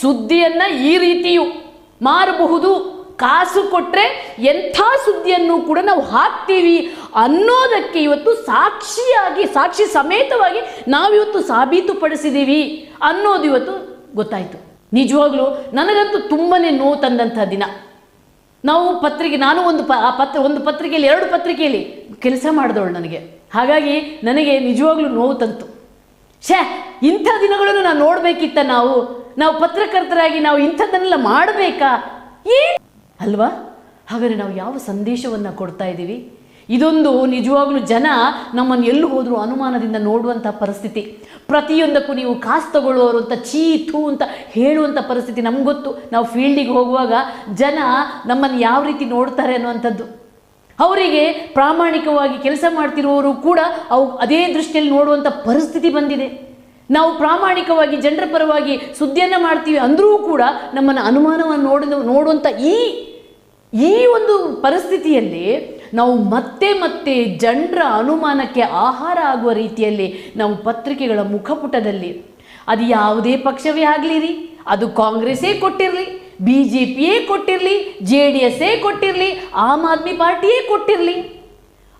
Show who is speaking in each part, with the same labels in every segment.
Speaker 1: ಸುದ್ದಿಯನ್ನ ಈ ರೀತಿಯು ಮಾರಬಹುದು. ಕಾಸು ಕೊಟ್ಟರೆ ಎಂಥ ಸುದ್ದಿಯನ್ನು ಕೂಡ ನಾವು ಹಾಕ್ತೀವಿ ಅನ್ನೋದಕ್ಕೆ ಇವತ್ತು ಸಾಕ್ಷಿಯಾಗಿ, ಸಾಕ್ಷಿ ಸಮೇತವಾಗಿ ನಾವಿವತ್ತು ಸಾಬೀತುಪಡಿಸಿದ್ದೀವಿ ಅನ್ನೋದು ಇವತ್ತು ಗೊತ್ತಾಯಿತು. ನಿಜವಾಗ್ಲೂ ನನಗಂತೂ ತುಂಬಾ ನೋವು ತಂದಂಥ ದಿನ. ನಾವು ಪತ್ರಿಕೆ, ನಾನು ಒಂದು ಪ, ಆ ಪತ್ರ, ಒಂದು ಪತ್ರಿಕೆಯಲ್ಲಿ, ಎರಡು ಪತ್ರಿಕೆಯಲ್ಲಿ ಕೆಲಸ ಮಾಡಿದವಳು ನನಗೆ. ಹಾಗಾಗಿ ನನಗೆ ನಿಜವಾಗ್ಲೂ ನೋವು ತಂತು. ಛೇ, ಇಂಥ ದಿನಗಳನ್ನು ನಾನು ನೋಡಬೇಕಿತ್ತ ನಾವು. ನಾವು ಪತ್ರಕರ್ತರಾಗಿ ನಾವು ಇಂಥದ್ದನ್ನೆಲ್ಲ ಮಾಡಬೇಕಾ? ಏನು? ಅಲ್ವಾ? ಹಾಗಾದರೆ ನಾವು ಯಾವ ಸಂದೇಶವನ್ನು ಕೊಡ್ತಾ ಇದ್ದೀವಿ? ಇದೊಂದು ನಿಜವಾಗ್ಲೂ ಜನ ನಮ್ಮನ್ನು ಎಲ್ಲಿ ಹೋದರೂ ಅನುಮಾನದಿಂದ ನೋಡುವಂಥ ಪರಿಸ್ಥಿತಿ. ಪ್ರತಿಯೊಂದಕ್ಕೂ ನೀವು ಕಾಸು ತಗೊಳ್ಳೋರು ಅಂತ ಚೀತು ಅಂತ ಹೇಳುವಂಥ ಪರಿಸ್ಥಿತಿ ನಮ್ಗೆ ಗೊತ್ತು. ನಾವು ಫೀಲ್ಡಿಗೆ ಹೋಗುವಾಗ ಜನ ನಮ್ಮನ್ನು ಯಾವ ರೀತಿ ನೋಡ್ತಾರೆ ಅನ್ನುವಂಥದ್ದು. ಅವರಿಗೆ ಪ್ರಾಮಾಣಿಕವಾಗಿ ಕೆಲಸ ಮಾಡ್ತಿರುವವರು ಕೂಡ ಅವು ಅದೇ ದೃಷ್ಟಿಯಲ್ಲಿ ನೋಡುವಂಥ ಪರಿಸ್ಥಿತಿ ಬಂದಿದೆ. ನಾವು ಪ್ರಾಮಾಣಿಕವಾಗಿ ಜನರ ಪರವಾಗಿ ಸುದ್ದಿಯನ್ನು ಮಾಡ್ತೀವಿ ಅಂದರೂ ಕೂಡ ನಮ್ಮನ್ನು ಅನುಮಾನವನ್ನು ನೋಡಿದ ನೋಡುವಂಥ ಈ ಈ ಒಂದು ಪರಿಸ್ಥಿತಿಯಲ್ಲಿ ನಾವು ಮತ್ತೆ ಮತ್ತೆ ಜನರ ಅನುಮಾನಕ್ಕೆ ಆಹಾರ ಆಗುವ ರೀತಿಯಲ್ಲಿ ನಾವು ಪತ್ರಿಕೆಗಳ ಮುಖಪುಟದಲ್ಲಿ ಅದು ಯಾವುದೇ ಪಕ್ಷವೇ ಆಗಲಿರಿ, ಅದು ಕಾಂಗ್ರೆಸ್ಸೇ ಕೊಟ್ಟಿರಲಿ ಬಿ ಜೆ ಪಿಯೇ ಕೊಟ್ಟಿರಲಿ, ಜೆ ಡಿ ಎಸ್ಸೇ ಕೊಟ್ಟಿರಲಿ, ಆಮ್ ಆದ್ಮಿ ಪಾರ್ಟಿಯೇ ಕೊಟ್ಟಿರಲಿ.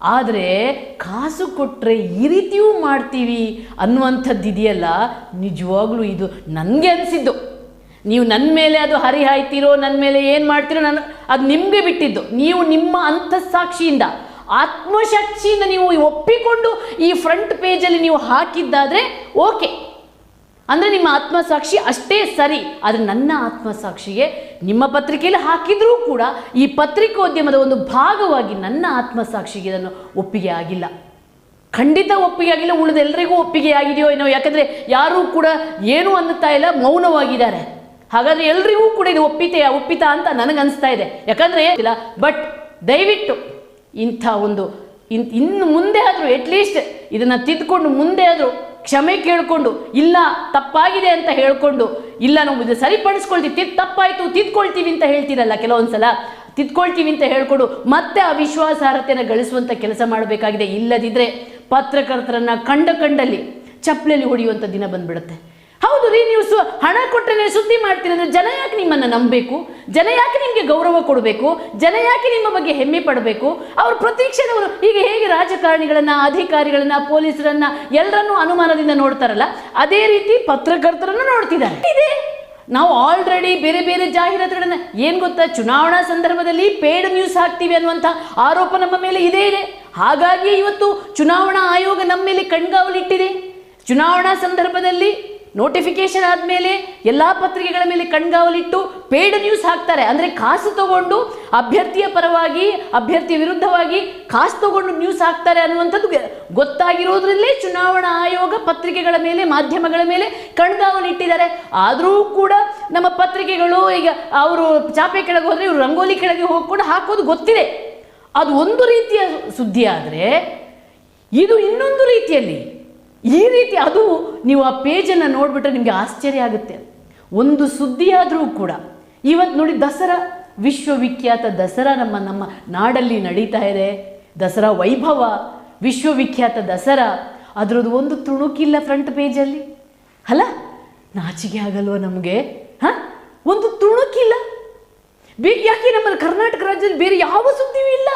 Speaker 1: ಆದರೆ ಕಾಸು ಕೊಟ್ಟರೆ ಈ ರೀತಿಯೂ ಮಾಡ್ತೀವಿ ಅನ್ನುವಂಥದ್ದು ಇದೆಯಲ್ಲ? ನಿಜವಾಗ್ಲೂ ಇದು ನನಗೆ ಅನಿಸಿದ್ದು. ನೀವು ನನ್ನ ಮೇಲೆ ಅದು ಹರಿಹಾಯ್ತಿರೋ ನನ್ನ ಮೇಲೆ ಏನು ಮಾಡ್ತೀರೋ ನಾನು ಅದು ನಿಮಗೆ ಬಿಟ್ಟಿದ್ದು. ನೀವು ನಿಮ್ಮ ಅಂತಃಸಾಕ್ಷಿಯಿಂದ ಆತ್ಮಸಾಕ್ಷಿಯಿಂದ ನೀವು ಒಪ್ಪಿಕೊಂಡು ಈ ಫ್ರಂಟ್ ಪೇಜಲ್ಲಿ ನೀವು ಹಾಕಿದ್ದಾದರೆ ಓಕೆ. ಅಂದರೆ ನಿಮ್ಮ ಆತ್ಮಸಾಕ್ಷಿ ಅಷ್ಟೇ ಸರಿ, ಆದರೆ ನನ್ನ ಆತ್ಮಸಾಕ್ಷಿಗೆ ನಿಮ್ಮ ಪತ್ರಿಕೆಯಲ್ಲಿ ಹಾಕಿದರೂ ಕೂಡ ಈ ಪತ್ರಿಕೋದ್ಯಮದ ಒಂದು ಭಾಗವಾಗಿ ನನ್ನ ಆತ್ಮಸಾಕ್ಷಿಗೆ ಇದನ್ನು ಒಪ್ಪಿಗೆ ಆಗಿಲ್ಲ. ಖಂಡಿತ ಒಪ್ಪಿಗೆ ಆಗಿಲ್ಲ, ಉಳಿದ ಎಲ್ಲರಿಗೂ ಒಪ್ಪಿಗೆ ಆಗಿದೆಯೋ ಏನೋ, ಯಾಕಂದರೆ ಯಾರೂ ಕೂಡ ಏನೂ ಅನ್ನುತ್ತಾ ಇಲ್ಲ, ಮೌನವಾಗಿದ್ದಾರೆ. ಹಾಗಾದರೆ ಎಲ್ರಿಗೂ ಕೂಡ ಇದು ಒಪ್ಪಿತೆಯ, ಒಪ್ಪಿತ ಅಂತ ನನಗನ್ನಿಸ್ತಾ ಇದೆ. ಯಾಕಂದರೆ ಇಲ್ಲ, ಬಟ್ ದಯವಿಟ್ಟು ಇಂಥ ಒಂದು, ಇನ್ ಇನ್ನು ಮುಂದೆ ಆದರೂ ಅಟ್ಲೀಸ್ಟ್ ಇದನ್ನು ತಿದ್ದುಕೊಂಡು ಮುಂದೆ ಆದರೂ ಕ್ಷಮೆ ಕೇಳಿಕೊಂಡು, ಇಲ್ಲ, ತಪ್ಪಾಗಿದೆ ಅಂತ ಹೇಳ್ಕೊಂಡು, ಇಲ್ಲ, ನಾವು ಇದು ಸರಿಪಡಿಸ್ಕೊಳ್ತೀವಿ ತಿದ್ ತಪ್ಪಾಯಿತು, ತಿದ್ಕೊಳ್ತೀವಿ ಅಂತ ಹೇಳ್ತೀರಲ್ಲ ಕೆಲವೊಂದ್ಸಲ. ತಿದ್ಕೊಳ್ತೀವಿ ಅಂತ ಹೇಳ್ಕೊಂಡು ಮತ್ತೆ ಅವಿಶ್ವಾಸಾರ್ಹತೆಯನ್ನು ವಿಶ್ವಾಸಾರ್ಹತೆಯನ್ನು ಗಳಿಸುವಂಥ ಕೆಲಸ ಮಾಡಬೇಕಾಗಿದೆ. ಇಲ್ಲದಿದ್ದರೆ ಪತ್ರಕರ್ತರನ್ನು ಕಂಡ ಕಂಡಲ್ಲಿ ಚಪ್ಪಲೆಯಲ್ಲಿ ಹೊಡೆಯುವಂಥ ದಿನ ಬಂದ್ಬಿಡುತ್ತೆ. ಹೌದು ರೀ, ನೀವು ಹಣ ಕೊಟ್ಟರೆ ಸುದ್ದಿ ಮಾಡ್ತೀರಿ ಅಂದರೆ ಜನ ಯಾಕೆ ನಿಮ್ಮನ್ನು ನಂಬಬೇಕು? ಜನ ಯಾಕೆ ನಿಮಗೆ ಗೌರವ ಕೊಡಬೇಕು? ಜನ ಯಾಕೆ ನಿಮ್ಮ ಬಗ್ಗೆ ಹೆಮ್ಮೆ ಪಡಬೇಕು? ಅವರು ಪ್ರತೀಕ್ಷೆನವರು ಈಗ ಹೇಗೆ ರಾಜಕಾರಣಿಗಳನ್ನು, ಅಧಿಕಾರಿಗಳನ್ನು, ಪೊಲೀಸರನ್ನು ಎಲ್ಲರನ್ನೂ ಅನುಮಾನದಿಂದ ನೋಡ್ತಾರಲ್ಲ, ಅದೇ ರೀತಿ ಪತ್ರಕರ್ತರನ್ನು ನೋಡ್ತಿದ್ದಾರೆ. ಇದೆ. ನಾವು ಆಲ್ರೆಡಿ ಬೇರೆ ಬೇರೆ ಜಾಹೀರಾತುಗಳನ್ನು ಏನು ಗೊತ್ತಾ? ಚುನಾವಣಾ ಸಂದರ್ಭದಲ್ಲಿ ಪೇಡ್ ನ್ಯೂಸ್ ಹಾಕ್ತೀವಿ ಅನ್ನುವಂಥ ಆರೋಪ ನಮ್ಮ ಮೇಲೆ ಇದೇ ಇದೆ. ಹಾಗಾಗಿ ಇವತ್ತು ಚುನಾವಣಾ ಆಯೋಗ ನಮ್ಮ ಮೇಲೆ ಕಣ್ಗಾವಲಿಟ್ಟಿದೆ. ಚುನಾವಣಾ ಸಂದರ್ಭದಲ್ಲಿ ನೋಟಿಫಿಕೇಶನ್ ಆದಮೇಲೆ ಎಲ್ಲ ಪತ್ರಿಕೆಗಳ ಮೇಲೆ ಕಣ್ಗಾವಲಿಟ್ಟು ಪೇಡ್ ನ್ಯೂಸ್ ಹಾಕ್ತಾರೆ. ಅಂದರೆ ಕಾಸು ತಗೊಂಡು ಅಭ್ಯರ್ಥಿಯ ಪರವಾಗಿ ಅಭ್ಯರ್ಥಿಯ ವಿರುದ್ಧವಾಗಿ ಕಾಸು ತಗೊಂಡು ನ್ಯೂಸ್ ಹಾಕ್ತಾರೆ ಅನ್ನುವಂಥದ್ದು ಗೊತ್ತಾಗಿರೋದ್ರಲ್ಲೇ ಚುನಾವಣಾ ಆಯೋಗ ಪತ್ರಿಕೆಗಳ ಮೇಲೆ, ಮಾಧ್ಯಮಗಳ ಮೇಲೆ ಕಣ್ಗಾವಲಿಟ್ಟಿದ್ದಾರೆ. ಆದರೂ ಕೂಡ ನಮ್ಮ ಪತ್ರಿಕೆಗಳು ಈಗ ಅವರು ಚಾಪೆ ಕೆಳಗೆ ಹೋದರೆ, ಇವರು ರಂಗೋಲಿ ಕೆಳಗೆ ಹೋಗ್ಕೊಂಡು ಕೂಡ ಹಾಕೋದು ಗೊತ್ತಿದೆ. ಅದು ಒಂದು ರೀತಿಯ ಸುದ್ದಿ ಆದರೆ, ಇದು ಇನ್ನೊಂದು ರೀತಿಯಲ್ಲಿ ಈ ರೀತಿ ಅದು ನೀವು ಆ ಪೇಜನ್ನು ನೋಡಿಬಿಟ್ರೆ ನಿಮಗೆ ಆಶ್ಚರ್ಯ ಆಗುತ್ತೆ. ಒಂದು ಸುದ್ದಿಯಾದರೂ ಕೂಡ ಇವತ್ತು ನೋಡಿ ದಸರಾ, ವಿಶ್ವವಿಖ್ಯಾತ ದಸರಾ ನಮ್ಮ ನಮ್ಮ ನಾಡಲ್ಲಿ ನಡೀತಾ ಇದೆ. ದಸರಾ ವೈಭವ, ವಿಶ್ವವಿಖ್ಯಾತ ದಸರಾ. ಅದರದ್ದು ಒಂದು ತುಣುಕಿಲ್ಲ ಫ್ರಂಟ್ ಪೇಜಲ್ಲಿ. ಅಲ್ಲ, ನಾಚಿಕೆ ಆಗಲ್ವ ನಮಗೆ? ಹಾಂ? ಒಂದು ತುಣುಕಿಲ್ಲ ಬೇ, ಯಾಕೆ ನಮ್ಮ ಕರ್ನಾಟಕ ರಾಜ್ಯದಲ್ಲಿ ಬೇರೆ ಯಾವ ಸುದ್ದಿಯೂ ಇಲ್ಲ?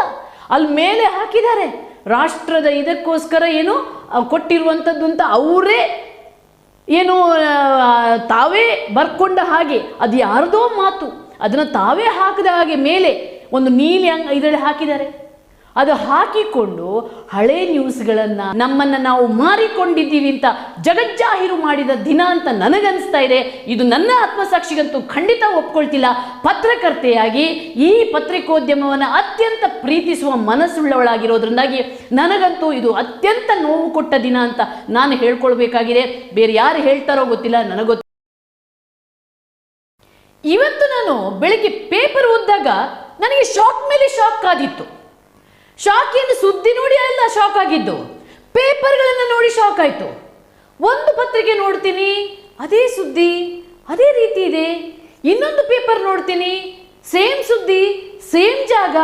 Speaker 1: ಅಲ್ಲಿ ಮೇಲೆ ಹಾಕಿದ್ದಾರೆ. ರಾಷ್ಟ್ರದ ಇದಕ್ಕೋಸ್ಕರ ಏನು? ಕೊಟ್ಟಿರುವಂಥದ್ದು ಅಂತ ಅವರೇ ಏನು ತಾವೇ ಬರ್ಕೊಂಡ ಹಾಗೆ ಅದು ಯಾರದೋ ಮಾತು, ಅದನ್ನು ತಾವೇ ಹಾಕಿದ ಹಾಗೆ ಮೇಲೆ ಒಂದು ನೀಲಿ ಅಂಗ ಇದರಲ್ಲಿ ಹಾಕಿದ್ದಾರೆ. ಅದು ಹಾಕಿಕೊಂಡು ಹಳೆ ನ್ಯೂಸ್ಗಳನ್ನು ನಮ್ಮನ್ನು ನಾವು ಮಾರಿಕೊಂಡಿದ್ದೀವಿ ಅಂತ ಜಗಜ್ಜಾಹೀರು ಮಾಡಿದ ದಿನ ಅಂತ ನನಗನ್ನಿಸ್ತಾ ಇದೆ. ಇದು ನನ್ನ ಆತ್ಮಸಾಕ್ಷಿಗಂತೂ ಖಂಡಿತ ಒಪ್ಕೊಳ್ತಿಲ್ಲ. ಪತ್ರಕರ್ತೆಯಾಗಿ ಈ ಪತ್ರಿಕೋದ್ಯಮವನ್ನು ಅತ್ಯಂತ ಪ್ರೀತಿಸುವ ಮನಸ್ಸುಳ್ಳವಳಾಗಿರೋದ್ರಿಂದಾಗಿ ನನಗಂತೂ ಇದು ಅತ್ಯಂತ ನೋವು ಕೊಟ್ಟ ದಿನ ಅಂತ ನಾನು ಹೇಳ್ಕೊಳ್ಬೇಕಾಗಿದೆ. ಬೇರೆ ಯಾರು ಹೇಳ್ತಾರೋ ಗೊತ್ತಿಲ್ಲ ನನಗೊತ್ತು ಇವತ್ತು ನಾನು ಬೆಳಿಗ್ಗೆ ಪೇಪರ್ ಓದಿದಾಗ ನನಗೆ ಶಾಕ್ ಮೇಲೆ ಶಾಕ್ ಆದಿತ್ತು ಶಾಕ್ ಏನು ಸುದ್ದಿ ನೋಡಿ ಅಲ್ಲ ಶಾಕ್ ಆಗಿದ್ದು. ಪೇಪರ್ಗಳನ್ನು ನೋಡಿ ಶಾಕ್ ಆಯಿತು. ಒಂದು ಪತ್ರಿಕೆ ನೋಡ್ತೀನಿ, ಅದೇ ಸುದ್ದಿ, ಅದೇ ರೀತಿ ಇದೆ. ಇನ್ನೊಂದು ಪೇಪರ್ ನೋಡ್ತೀನಿ, ಸೇಮ್ ಸುದ್ದಿ, ಸೇಮ್ ಜಾಗ,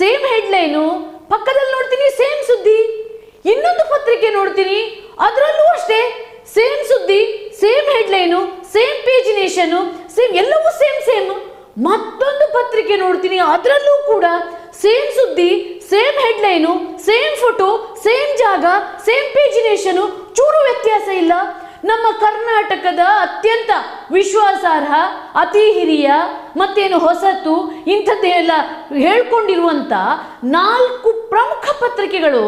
Speaker 1: ಸೇಮ್ ಹೆಡ್ಲೈನು, ಪಕ್ಕದಲ್ಲಿ ನೋಡ್ತೀನಿ, ಸೇಮ್ ಸುದ್ದಿ. ಇನ್ನೊಂದು ಪತ್ರಿಕೆ ನೋಡ್ತೀನಿ, ಅದರಲ್ಲೂ ಅಷ್ಟೇ, ಸೇಮ್ ಸುದ್ದಿ, same headline, same pagination same ಎಲ್ಲವೂ ಸೇಮ್ ಸೇಮ್. ಮತ್ತೊಂದು ಪತ್ರಿಕೆ ನೋಡ್ತೀನಿ, ಅದರಲ್ಲೂ ಕೂಡ ಸೇಮ್ ಸುದ್ದಿ same headline same photo same ಜಾಗ ಸೇಮ್ ಪೇಜಿನೇಷನು ಚೂರು ವ್ಯತ್ಯಾಸ ಇಲ್ಲ. ನಮ್ಮ ಕರ್ನಾಟಕದ ಅತ್ಯಂತ ವಿಶ್ವಾಸಾರ್ಹ, ಅತಿ ಹಿರಿಯ, ಮತ್ತೇನು ಹೊಸತು ಇಂಥದ್ದೆಲ್ಲ ಹೇಳ್ಕೊಂಡಿರುವಂಥ ನಾಲ್ಕು ಪ್ರಮುಖ ಪತ್ರಿಕೆಗಳು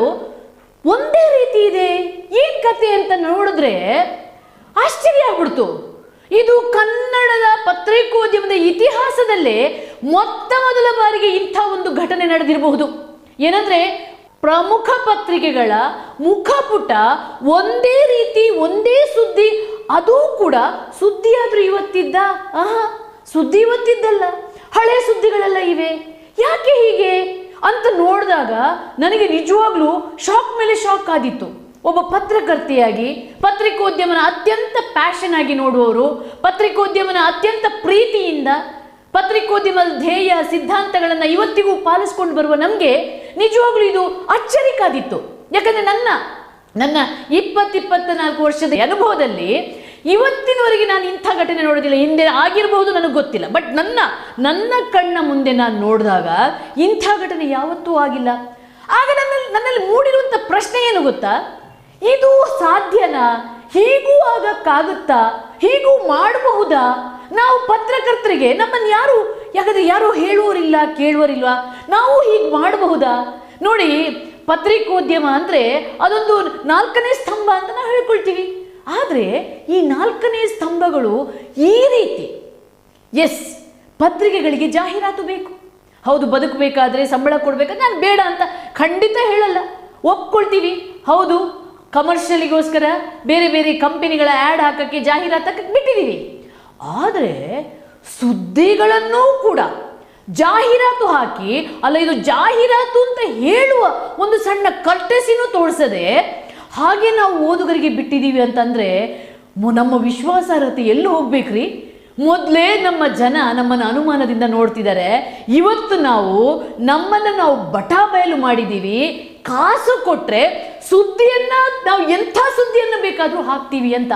Speaker 1: ಒಂದೇ ರೀತಿ ಇದೆ. ಏನ್ ಕತೆ ಅಂತ ನೋಡಿದ್ರೆ ಆಶ್ಚರ್ಯ ಆಗ್ಬಿಡ್ತು. ಇದು ಕನ್ನಡದ ಪತ್ರಿಕೋದ್ಯಮದ ಇತಿಹಾಸದಲ್ಲೇ ಮೊತ್ತ ಮೊದಲ ಬಾರಿಗೆ ಇಂಥ ಒಂದು ಘಟನೆ ನಡೆದಿರಬಹುದು. ಏನಂದ್ರೆ ಪ್ರಮುಖ ಪತ್ರಿಕೆಗಳ ಮುಖಪುಟ ಒಂದೇ ರೀತಿ, ಒಂದೇ ಸುದ್ದಿ, ಅದೂ ಕೂಡ ಸುದ್ದಿ ಆದ್ರೂ ಇವತ್ತಿದ್ದ? ಆಹಾ, ಸುದ್ದಿ ಇವತ್ತಿದ್ದಲ್ಲ. ಹಳೆ ಸುದ್ದಿಗಳೆಲ್ಲ ಇವೆ. ಯಾಕೆ ಹೀಗೆ? ಅಂತ ನೋಡಿದಾಗ ನನಗೆ ನಿಜವಾಗ್ಲೂ ಶಾಕ್ ಮೇಲೆ ಶಾಕ್ ಆದಿತ್ತು. ಒಬ್ಬ ಪತ್ರಕರ್ತೆಯಾಗಿ ಪತ್ರಿಕೋದ್ಯಮನ ಅತ್ಯಂತ ಪ್ಯಾಷನ್ ಆಗಿ ನೋಡುವವರು, ಪತ್ರಿಕೋದ್ಯಮನ ಅತ್ಯಂತ ಪ್ರೀತಿಯಿಂದ ಪತ್ರಿಕೋದ್ಯಮದ ಧ್ಯೇಯ ಸಿದ್ಧಾಂತಗಳನ್ನು ಇವತ್ತಿಗೂ ಪಾಲಿಸ್ಕೊಂಡು ಬರುವ ನಮಗೆ ನಿಜವಾಗ್ಲೂ ಇದು ಅಚ್ಚರಿ ಕಾದಿತ್ತು ಯಾಕಂದ್ರೆ ನನ್ನ ನನ್ನ ಇಪ್ಪತ್ತಿಪ್ಪತ್ತ ನಾಲ್ಕು ವರ್ಷದ ಅನುಭವದಲ್ಲಿ ಇವತ್ತಿನವರೆಗೆ ನಾನು ಇಂಥ ಘಟನೆ ನೋಡೋದಿಲ್ಲ. ಹಿಂದೆ ಆಗಿರಬಹುದು ನನಗೆ ಗೊತ್ತಿಲ್ಲ. ಬಟ್ ನನ್ನ ನನ್ನ ಕಣ್ಣ ಮುಂದೆ ನಾನು ನೋಡಿದಾಗ ಇಂಥ ಘಟನೆ ಯಾವತ್ತೂ ಆಗಿಲ್ಲ. ಆಗ ನನ್ನಲ್ಲಿ ನನ್ನಲ್ಲಿ ಮೂಡಿರುವಂಥ ಪ್ರಶ್ನೆ ಏನು ಗೊತ್ತಾ? ಇದು ಸಾಧ್ಯನಾ? ಹೀಗೂ ಆಗಕ್ಕಾಗುತ್ತಾ? ಹೀಗೂ ಮಾಡಬಹುದಾ? ನಾವು ಪತ್ರಕರ್ತರಿಗೆ ನಮ್ಮನ್ನು ಯಾರು, ಯಾಕಂದ್ರೆ ಯಾರು ಹೇಳುವರಿಲ್ಲ, ಕೇಳುವರಿಲ್ವಾ? ನಾವು ಹೀಗೆ ಮಾಡಬಹುದಾ? ನೋಡಿ, ಪತ್ರಿಕೋದ್ಯಮ ಅಂದರೆ ಅದೊಂದು ನಾಲ್ಕನೇ ಸ್ತಂಭ ಅಂತ ನಾವು ಹೇಳ್ಕೊಳ್ತೀವಿ. ಆದರೆ ಈ ನಾಲ್ಕನೇ ಸ್ತಂಭಗಳು ಈ ರೀತಿ. ಎಸ್, ಪತ್ರಿಕೆಗಳಿಗೆ ಜಾಹೀರಾತು ಬೇಕು. ಹೌದು, ಬದುಕಬೇಕಾದ್ರೆ ಸಂಬಳ ಕೊಡಬೇಕಂದ್ರೆ ನಾನು ಬೇಡ ಅಂತ ಖಂಡಿತ ಹೇಳಲ್ಲ. ಒಪ್ಕೊಳ್ತೀವಿ. ಹೌದು ಕಮರ್ಷಿಯಲಿಗೋಸ್ಕರ ಬೇರೆ ಬೇರೆ ಕಂಪನಿಗಳ ಆ್ಯಡ್ ಹಾಕೋಕ್ಕೆ ಜಾಹೀರಾತಕ್ಕೆ ಬಿಟ್ಟಿದ್ದೀವಿ ಆದರೆ ಸುದ್ದಿಗಳನ್ನೂ ಕೂಡ ಜಾಹೀರಾತು ಹಾಕಿ, ಅಲ್ಲ ಇದು ಜಾಹೀರಾತು ಅಂತ ಹೇಳುವ ಒಂದು ಸಣ್ಣ ಕರ್ಟಸಿನೂ ತೋರಿಸದೆ ಹಾಗೆ ನಾವು ಓದುಗರಿಗೆ ಬಿಟ್ಟಿದ್ದೀವಿ ಅಂತಂದರೆ ನಮ್ಮ ವಿಶ್ವಾಸಾರ್ಹತೆ ಎಲ್ಲಿ ಹೋಗ್ಬೇಕ್ರಿ. ಮೊದಲೇ ನಮ್ಮ ಜನ ನಮ್ಮನ್ನು ಅನುಮಾನದಿಂದ ನೋಡ್ತಿದ್ದಾರೆ ಇವತ್ತು ನಾವು ನಮ್ಮನ್ನು ನಾವು ಬಟಾ ಬಯಲು ಮಾಡಿದ್ದೀವಿ ಕಾಸು ಕೊಟ್ಟರೆ ಸುದ್ದಿಯನ್ನ ನಾವು ಎಂಥ ಸುದ್ದಿಯನ್ನು ಬೇಕಾದರೂ ಹಾಕ್ತೀವಿ ಅಂತ.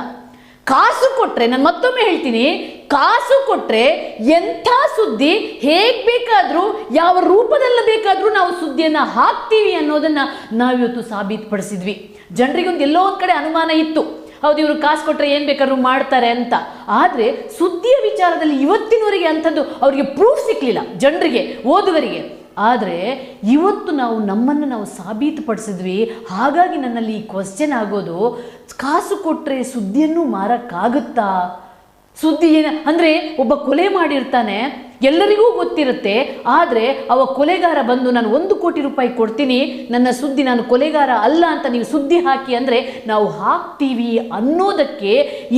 Speaker 1: ಕಾಸು ಕೊಟ್ಟರೆ ನಾನು ಮತ್ತೊಮ್ಮೆ ಹೇಳ್ತೀನಿ, ಕಾಸು ಕೊಟ್ಟರೆ ಎಂಥ ಸುದ್ದಿ ಹೇಗೆ ಬೇಕಾದರೂ, ಯಾವ ರೂಪದಲ್ಲಿ ಬೇಕಾದರೂ ನಾವು ಸುದ್ದಿಯನ್ನು ಹಾಕ್ತೀವಿ ಅನ್ನೋದನ್ನ ನಾವಿವತ್ತು ಸಾಬೀತುಪಡಿಸಿದ್ವಿ. ಜನರಿಗೊಂದು ಎಲ್ಲೋ ಒಂದು ಕಡೆ ಅನುಮಾನ ಇತ್ತು. ಹೌದು, ಇವರು ಕಾಸು ಕೊಟ್ಟರೆ ಏನು ಬೇಕಾದ್ರೂ ಮಾಡ್ತಾರೆ ಅಂತ. ಆದರೆ ಸುದ್ದಿಯ ವಿಚಾರದಲ್ಲಿ ಇವತ್ತಿನವರೆಗೆ ಅಂಥದ್ದು ಅವರಿಗೆ ಪ್ರೂಫ್ ಸಿಕ್ಕಲಿಲ್ಲ ಜನರಿಗೆ, ಓದುಗರಿಗೆ. ಆದರೆ ಇವತ್ತು ನಾವು ನಮ್ಮನ್ನು ನಾವು ಸಾಬೀತುಪಡಿಸಿದ್ವಿ, ಹಾಗಾಗಿ ನನ್ನಲ್ಲಿ ಈ ಕ್ವಶನ್ ಆಗೋದು, ಕಾಸು ಕೊಟ್ಟರೆ ಸುದ್ದಿಯನ್ನು ಮಾರಕ್ಕಾಗುತ್ತಾ? ಸುದ್ದಿ ಏನ, ಅಂದರೆ ಒಬ್ಬ ಕೊಲೆ ಮಾಡಿರ್ತಾನೆ, ಎಲ್ಲರಿಗೂ ಗೊತ್ತಿರುತ್ತೆ, ಆದರೆ ಅವ ಕೊಲೆಗಾರ ಬಂದು ನಾನು ಒಂದು ಕೋಟಿ ರೂಪಾಯಿ ಕೊಡ್ತೀನಿ, ನನ್ನ ಸುದ್ದಿ ನಾನು ಕೊಲೆಗಾರ ಅಲ್ಲ ಅಂತ ನೀವು ಸುದ್ದಿ ಹಾಕಿ ಅಂದರೆ ನಾವು ಹಾಕ್ತೀವಿ ಅನ್ನೋದಕ್ಕೆ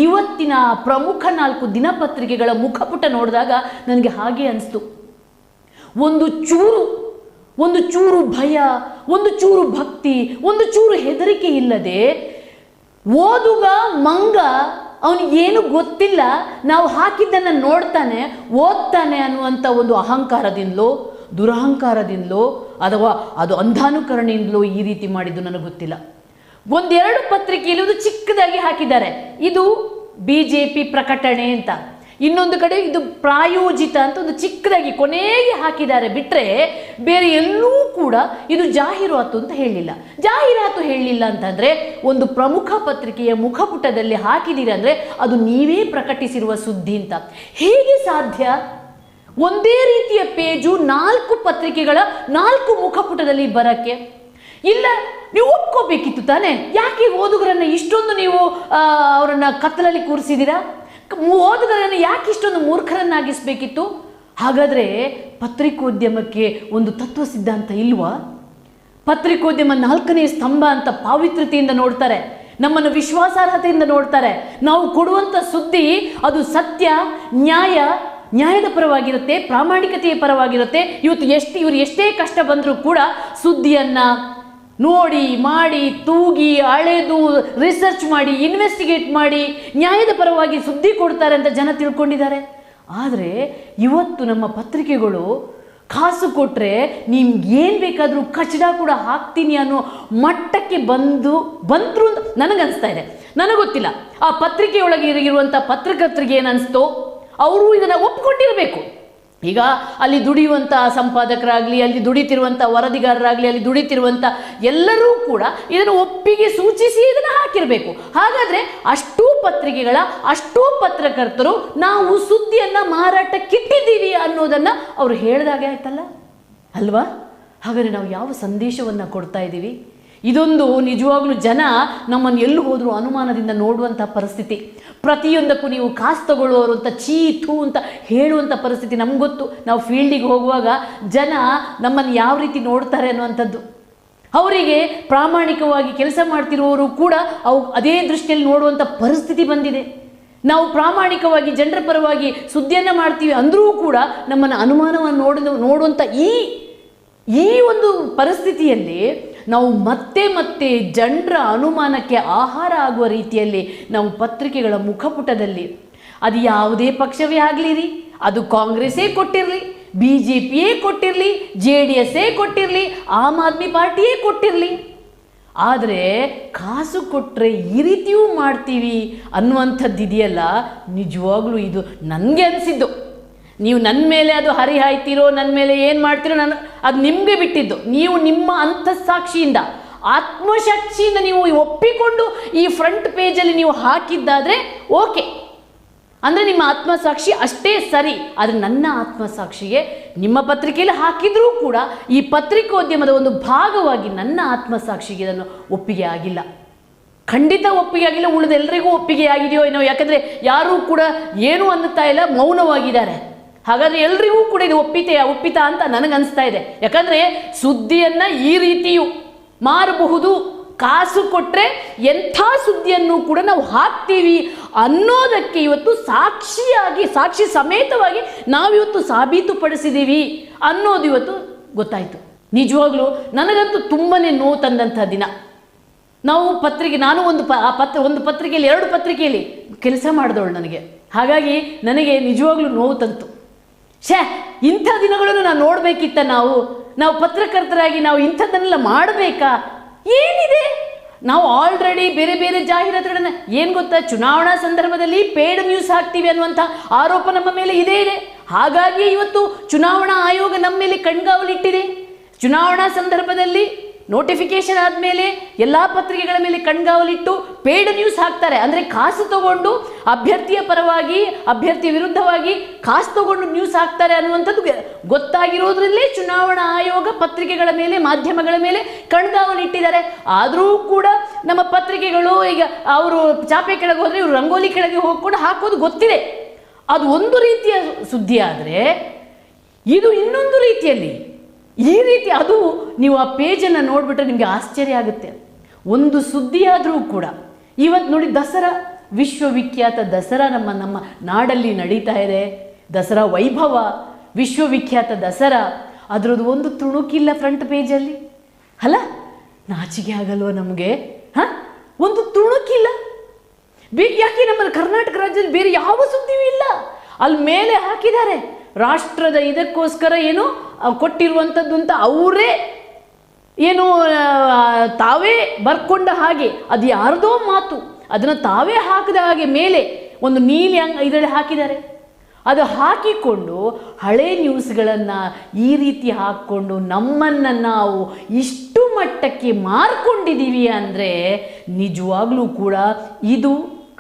Speaker 1: ಇವತ್ತಿನ ಪ್ರಮುಖ ನಾಲ್ಕು ದಿನಪತ್ರಿಕೆಗಳ ಮುಖಪುಟ ನೋಡಿದಾಗ ನನಗೆ ಹಾಗೆ ಅನಿಸ್ತು. ಒಂದು ಚೂರು ಒಂದು ಚೂರು ಭಯ, ಒಂದು ಚೂರು ಭಕ್ತಿ, ಒಂದು ಚೂರು ಹೆದರಿಕೆ ಇಲ್ಲದೆ ಓದುಗ ಮಂಗ ಅವನು ಏನು ಗೊತ್ತಿಲ್ಲ, ನಾವು ಹಾಕಿದ್ದನ್ನು ನೋಡ್ತಾನೆ, ಓದ್ತಾನೆ ಅನ್ನುವಂಥ ಒಂದು ಅಹಂಕಾರದಿಂದಲೋ, ದುರಹಂಕಾರದಿಂದಲೋ, ಅಥವಾ ಅದು ಅಂಧಾನುಕರಣೆಯಿಂದಲೋ ಈ ರೀತಿ ಮಾಡಿದ್ದು ನನಗೆ ಗೊತ್ತಿಲ್ಲ. ಒಂದೆರಡು ಪತ್ರಿಕೆಯಲ್ಲಿ ಒಂದು ಚಿಕ್ಕದಾಗಿ ಹಾಕಿದ್ದಾರೆ. ಇದು ಬಿ ಜೆ ಪಿ ಪ್ರಕಟಣೆ ಅಂತ. ಇನ್ನೊಂದು ಕಡೆ ಇದು ಪ್ರಾಯೋಜಿತ ಅಂತ ಒಂದು ಚಿಕ್ಕದಾಗಿ ಕೊನೆಗೆ ಹಾಕಿದ್ದಾರೆ ಬಿಟ್ಟರೆ ಬೇರೆ ಎಲ್ಲೂ ಕೂಡ ಇದು ಜಾಹೀರಾತು ಅಂತ ಹೇಳಿಲ್ಲ. ಜಾಹೀರಾತು ಹೇಳಿಲ್ಲ ಅಂತಂದರೆ ಒಂದು ಪ್ರಮುಖ ಪತ್ರಿಕೆಯ ಮುಖಪುಟದಲ್ಲಿ ಹಾಕಿದ್ದೀರ ಅಂದರೆ ಅದು ನೀವೇ ಪ್ರಕಟಿಸಿರುವ ಸುದ್ದಿ ಅಂತ. ಹೇಗೆ ಸಾಧ್ಯ? ಒಂದೇ ರೀತಿಯ ಪೇಜು ನಾಲ್ಕು ಪತ್ರಿಕೆಗಳ ನಾಲ್ಕು ಮುಖಪುಟದಲ್ಲಿ ಬರಕ್ಕೆ? ಇಲ್ಲ, ನೀವು ಒಪ್ಕೋಬೇಕಿತ್ತು ತಾನೇ? ಯಾಕೆ ಓದುಗರನ್ನು ಇಷ್ಟೊಂದು ನೀವು ಅವರನ್ನು ಕತ್ತಲಲ್ಲಿ ಕೂರಿಸಿದ್ದೀರಾ ಓದುಗರನ್ನು ಯಾಕೆ ಇಷ್ಟೊಂದು ಮೂರ್ಖರನ್ನಾಗಿಸ್ಬೇಕಿತ್ತು? ಹಾಗಾದರೆ ಪತ್ರಿಕೋದ್ಯಮಕ್ಕೆ ಒಂದು ತತ್ವ ಸಿದ್ಧಾಂತ ಇಲ್ವಾ? ಪತ್ರಿಕೋದ್ಯಮ ನಾಲ್ಕನೇ ಸ್ತಂಭ ಅಂತ ಪಾವಿತ್ರ್ಯತೆಯಿಂದ ನೋಡ್ತಾರೆ, ನಮ್ಮನ್ನು ವಿಶ್ವಾಸಾರ್ಹತೆಯಿಂದ ನೋಡ್ತಾರೆ. ನಾವು ಕೊಡುವಂಥ ಸುದ್ದಿ ಅದು ಸತ್ಯ, ನ್ಯಾಯ, ನ್ಯಾಯದ ಪರವಾಗಿರುತ್ತೆ, ಪ್ರಾಮಾಣಿಕತೆಯ ಪರವಾಗಿರುತ್ತೆ. ಇವತ್ತು ಎಷ್ಟು ಇವರು ಎಷ್ಟೇ ಕಷ್ಟ ಬಂದರೂ ಕೂಡ ಸುದ್ದಿಯನ್ನ ನೋಡಿ, ಮಾಡಿ, ತೂಗಿ, ಅಳೆದು ರಿಸರ್ಚ್ ಮಾಡಿ ಇನ್ವೆಸ್ಟಿಗೇಟ್ ಮಾಡಿ, ನ್ಯಾಯದ ಪರವಾಗಿ ಸುದ್ದಿ ಕೊಡ್ತಾರೆ ಅಂತ ಜನ ತಿಳ್ಕೊಂಡಿದ್ದಾರೆ. ಆದರೆ ಇವತ್ತು ನಮ್ಮ ಪತ್ರಿಕೆಗಳು ಕಾಸು ಕೊಟ್ಟರೆ ಏನು ಬೇಕಾದರೂ ಕಚಡ ಕೂಡ ಹಾಕ್ತೀನಿ ಅನ್ನೋ ಮಟ್ಟಕ್ಕೆ ಬಂದು, ಬಂದ್ರು ಅಂತ ನನಗನ್ನಿಸ್ತಾ ಇದೆ. ನನಗೆ ಗೊತ್ತಿಲ್ಲ ಆ ಪತ್ರಿಕೆಯೊಳಗೆ ಇರುವಂಥ ಪತ್ರಕರ್ತರಿಗೆ ಏನು ಅನಿಸ್ತೋ? ಅವರು ಇದನ್ನು ಒಪ್ಕೊಂಡಿರಬೇಕು. ಈಗ ಅಲ್ಲಿ ದುಡಿಯುವಂಥ ಸಂಪಾದಕರಾಗಲಿ, ಅಲ್ಲಿ ದುಡಿತಿರುವಂಥ ವರದಿಗಾರರಾಗಲಿ, ಅಲ್ಲಿ ದುಡಿತಿರುವಂಥ ಎಲ್ಲರೂ ಕೂಡ ಇದನ್ನು ಒಪ್ಪಿಗೆ ಸೂಚಿಸಿ ಇದನ್ನು ಹಾಕಿರಬೇಕು. ಹಾಗಾದರೆ ಅಷ್ಟೂ ಪತ್ರಿಕೆಗಳ, ಅಷ್ಟೂ ಪತ್ರಕರ್ತರು ನಾವು ಸುದ್ದಿಯನ್ನು ಮಾರಾಟಕ್ಕಿಟ್ಟಿದ್ದೀವಿ ಅನ್ನೋದನ್ನು ಅವರು ಹೇಳಿದಾಗೆ ಆಯ್ತಲ್ಲ? ಅಲ್ವಾ? ಹಾಗಾದರೆ ನಾವು ಯಾವ ಸಂದೇಶವನ್ನು ಕೊಡ್ತಾ ಇದ್ದೀವಿ? ಇದೊಂದು ನಿಜವಾಗ್ಲೂ ಜನ ನಮ್ಮನ್ನು ಎಲ್ಲಿ ಹೋದರೂ ಅನುಮಾನದಿಂದ ನೋಡುವಂಥ ಪರಿಸ್ಥಿತಿ. ಪ್ರತಿಯೊಂದಕ್ಕೂ ನೀವು ಕಾಸು ತಗೊಳ್ಳೋರು ಅಂತ ಚೀ ಅಂತ ಹೇಳುವಂಥ ಪರಿಸ್ಥಿತಿ ನಮ್ಗೆ ಗೊತ್ತು. ನಾವು ಫೀಲ್ಡಿಗೆ ಹೋಗುವಾಗ ಜನ ನಮ್ಮನ್ನು ಯಾವ ರೀತಿ ನೋಡ್ತಾರೆ ಅನ್ನುವಂಥದ್ದು. ಅವರಿಗೆ ಪ್ರಾಮಾಣಿಕವಾಗಿ ಕೆಲಸ ಮಾಡ್ತಿರುವವರು ಕೂಡ ಅವು ಅದೇ ದೃಷ್ಟಿಯಲ್ಲಿ ನೋಡುವಂಥ ಪರಿಸ್ಥಿತಿ ಬಂದಿದೆ. ನಾವು ಪ್ರಾಮಾಣಿಕವಾಗಿ ಜನರ ಪರವಾಗಿ ಸುದ್ದಿಯನ್ನು ಮಾಡ್ತೀವಿ ಅಂದರೂ ಕೂಡ ನಮ್ಮನ್ನು ಅನುಮಾನವನ್ನು ನೋಡಿದ ನೋಡುವಂಥ ಈ ಈ ಒಂದು ಪರಿಸ್ಥಿತಿಯಲ್ಲಿ ನಾವು ಮತ್ತೆ ಮತ್ತೆ ಜನರ ಅನುಮಾನಕ್ಕೆ ಆಹಾರ ಆಗುವ ರೀತಿಯಲ್ಲಿ ನಾವು ಪತ್ರಿಕೆಗಳ ಮುಖಪುಟದಲ್ಲಿ ಅದು ಯಾವುದೇ ಪಕ್ಷವೇ ಆಗಲಿರಿ, ಅದು ಕಾಂಗ್ರೆಸ್ಸೇ ಕೊಟ್ಟಿರಲಿ ಬಿ ಜೆ ಪಿಯೇ ಕೊಟ್ಟಿರಲಿ ಜೆ ಡಿ ಎಸ್ಸೇ ಕೊಟ್ಟಿರಲಿ, ಆಮ್ ಆದ್ಮಿ ಪಾರ್ಟಿಯೇ ಕೊಟ್ಟಿರಲಿ. ಆದರೆ ಕಾಸು ಕೊಟ್ಟರೆ ಈ ರೀತಿಯೂ ಮಾಡ್ತೀವಿ ಅನ್ನುವಂಥದ್ದು ಇದೆಯಲ್ಲ ನಿಜವಾಗ್ಲೂ ಇದು ನನಗೆ ಅನಿಸಿದ್ದು. ನೀವು ನನ್ನ ಮೇಲೆ ಅದು ಹರಿಹಾಯ್ತಿರೋ ನನ್ನ ಮೇಲೆ ಏನು ಮಾಡ್ತೀರೋ ನಾನು ಅದು ನಿಮಗೆ ಬಿಟ್ಟಿದ್ದು. ನೀವು ನಿಮ್ಮ ಅಂತಃಸಾಕ್ಷಿಯಿಂದ ಆತ್ಮಸಾಕ್ಷಿಯಿಂದ ನೀವು ಒಪ್ಪಿಕೊಂಡು ಈ ಫ್ರಂಟ್ ಪೇಜಲ್ಲಿ ನೀವು ಹಾಕಿದ್ದಾದರೆ ಓಕೆ. ಅಂದರೆ ನಿಮ್ಮ ಆತ್ಮಸಾಕ್ಷಿ ಅಷ್ಟೇ ಸರಿ, ಆದರೆ ನನ್ನ ಆತ್ಮಸಾಕ್ಷಿಗೆ ನಿಮ್ಮ ಪತ್ರಿಕೆಯಲ್ಲಿ ಹಾಕಿದರೂ ಕೂಡ ಈ ಪತ್ರಿಕೋದ್ಯಮದ ಒಂದು ಭಾಗವಾಗಿ ನನ್ನ ಆತ್ಮಸಾಕ್ಷಿಗೆ ಇದನ್ನು ಒಪ್ಪಿಗೆ ಆಗಿಲ್ಲ. ಖಂಡಿತ ಒಪ್ಪಿಗೆ ಆಗಿಲ್ಲ ಉಳಿದೆಲ್ಲರಿಗೂ ಒಪ್ಪಿಗೆ ಆಗಿದೆಯೋ ಏನೋ, ಯಾಕಂದರೆ ಯಾರೂ ಕೂಡ ಏನೂ ಅನ್ನುತ್ತಾ ಇಲ್ಲ, ಮೌನವಾಗಿದ್ದಾರೆ. ಹಾಗಾದರೆ ಎಲ್ರಿಗೂ ಕೂಡ ಇದು ಒಪ್ಪಿತೆಯ ಒಪ್ಪಿತ ಅಂತ ನನಗನ್ಸ್ತಾ ಇದೆ ಯಾಕಂದರೆ ಸುದ್ದಿಯನ್ನು ಈ ರೀತಿಯು ಮಾರಬಹುದು, ಕಾಸು ಕೊಟ್ಟರೆ ಎಂಥ ಸುದ್ದಿಯನ್ನು ಕೂಡ ನಾವು ಹಾಕ್ತೀವಿ ಅನ್ನೋದಕ್ಕೆ ಇವತ್ತು ಸಾಕ್ಷಿಯಾಗಿ, ಸಾಕ್ಷಿ ಸಮೇತವಾಗಿ ನಾವಿವತ್ತು ಸಾಬೀತುಪಡಿಸಿದ್ದೀವಿ ಅನ್ನೋದು ಇವತ್ತು ಗೊತ್ತಾಯಿತು. ನಿಜವಾಗ್ಲೂ ನನಗಂತೂ ತುಂಬಾ ನೋವು ತಂದಂಥ ದಿನ. ನಾವು ಪತ್ರಿಕೆ, ನಾನು ಒಂದು ಪ, ಆ ಪತ್ರ ಒಂದು ಪತ್ರಿಕೆಯಲ್ಲಿ, ಎರಡು ಪತ್ರಿಕೆಯಲ್ಲಿ ಕೆಲಸ ಮಾಡಿದವಳು ನನಗೆ. ಹಾಗಾಗಿ ನನಗೆ ನಿಜವಾಗ್ಲೂ ನೋವು ತಂತು. ಛೇ, ಇಂಥ ದಿನಗಳನ್ನು ನಾವು ನೋಡಬೇಕಿತ್ತ ನಾವು? ನಾವು ಪತ್ರಕರ್ತರಾಗಿ ನಾವು ಇಂಥದ್ದನ್ನೆಲ್ಲ ಮಾಡಬೇಕಾ? ಏನಿದೆ? ನಾವು ಆಲ್ರೆಡಿ ಬೇರೆ ಬೇರೆ ಜಾಹೀರಾತುಗಳನ್ನ ಏನು ಗೊತ್ತಾ? ಚುನಾವಣಾ ಸಂದರ್ಭದಲ್ಲಿ ಪೇಡ್ ನ್ಯೂಸ್ ಹಾಕ್ತೀವಿ ಅನ್ನುವಂಥ ಆರೋಪ ನಮ್ಮ ಮೇಲೆ ಇದೇ ಇದೆ. ಹಾಗಾಗಿ ಇವತ್ತು ಚುನಾವಣಾ ಆಯೋಗ ನಮ್ಮ ಮೇಲೆ ಕಣ್ಗಾವಲಿಟ್ಟಿದೆ. ಚುನಾವಣಾ ಸಂದರ್ಭದಲ್ಲಿ ನೋಟಿಫಿಕೇಶನ್ ಆದಮೇಲೆ ಎಲ್ಲ ಪತ್ರಿಕೆಗಳ ಮೇಲೆ ಕಣ್ಗಾವಲಿಟ್ಟು ಪೇಡ್ ನ್ಯೂಸ್ ಹಾಕ್ತಾರೆ. ಅಂದರೆ ಕಾಸು ತಗೊಂಡು ಅಭ್ಯರ್ಥಿಯ ಪರವಾಗಿ ಅಭ್ಯರ್ಥಿಯ ವಿರುದ್ಧವಾಗಿ ಕಾಸು ತಗೊಂಡು ನ್ಯೂಸ್ ಹಾಕ್ತಾರೆ ಅನ್ನುವಂಥದ್ದು ಗೊತ್ತಾಗಿರೋದ್ರಲ್ಲೇ ಚುನಾವಣಾ ಆಯೋಗ ಪತ್ರಿಕೆಗಳ ಮೇಲೆ, ಮಾಧ್ಯಮಗಳ ಮೇಲೆ ಕಣ್ಗಾವಲಿಟ್ಟಿದ್ದಾರೆ. ಆದರೂ ಕೂಡ ನಮ್ಮ ಪತ್ರಿಕೆಗಳು ಈಗ ಅವರು ಚಾಪೆ ಕೆಳಗೆ ಹೋದರೆ, ಇವರು ರಂಗೋಲಿ ಕೆಳಗೆ ಹೋಗಿ ಕೂಡ ಹಾಕೋದು ಗೊತ್ತಿದೆ. ಅದು ಒಂದು ರೀತಿಯ ಸುದ್ದಿ ಆದರೆ, ಇದು ಇನ್ನೊಂದು ರೀತಿಯಲ್ಲಿ ಈ ರೀತಿ ಅದು ನೀವು ಆ ಪೇಜನ್ನು ನೋಡಿಬಿಟ್ರೆ ನಿಮಗೆ ಆಶ್ಚರ್ಯ ಆಗುತ್ತೆ. ಒಂದು ಸುದ್ದಿಯಾದರೂ ಕೂಡ ಇವತ್ತು ನೋಡಿ ದಸರಾ, ವಿಶ್ವವಿಖ್ಯಾತ ದಸರಾ ನಮ್ಮ ನಮ್ಮ ನಾಡಲ್ಲಿ ನಡೀತಾ ಇದೆ. ದಸರಾ ವೈಭವ, ವಿಶ್ವವಿಖ್ಯಾತ ದಸರಾ. ಅದರದ್ದು ಒಂದು ತುಣುಕಿಲ್ಲ ಫ್ರಂಟ್ ಪೇಜಲ್ಲಿ ಅಲ್ಲ, ನಾಚಿಕೆ ಆಗಲ್ವ ನಮಗೆ? ಹಾಂ? ಒಂದು ತುಣುಕಿಲ್ಲ. ಬೇ, ಯಾಕೆ ನಮ್ಮ ಕರ್ನಾಟಕ ರಾಜ್ಯದಲ್ಲಿ ಬೇರೆ ಯಾವ ಸುದ್ದಿಯೂ ಇಲ್ಲ? ಅಲ್ಲಿ ಮೇಲೆ ಹಾಕಿದ್ದಾರೆ. ರಾಷ್ಟ್ರದ ಇದಕ್ಕೋಸ್ಕರ ಏನು ಕೊಟ್ಟಿರುವಂಥದ್ದು ಅಂತ ಅವರೇ ಏನು ತಾವೇ ಬರ್ಕೊಂಡ ಹಾಗೆ, ಅದು ಯಾರದೋ ಮಾತು, ಅದನ್ನು ತಾವೇ ಹಾಕಿದ ಹಾಗೆ ಮೇಲೆ ಒಂದು ನೀಲಿ ಅಂಗ ಇದರಲ್ಲಿ ಹಾಕಿದ್ದಾರೆ. ಅದು ಹಾಕಿಕೊಂಡು ಹಳೆ ನ್ಯೂಸ್ಗಳನ್ನು ಈ ರೀತಿ ಹಾಕ್ಕೊಂಡು ನಮ್ಮನ್ನು ನಾವು ಇಷ್ಟು ಮಟ್ಟಕ್ಕೆ ಮಾರ್ಕೊಂಡಿದ್ದೀವಿ ಅಂದರೆ ನಿಜವಾಗ್ಲೂ ಕೂಡ ಇದು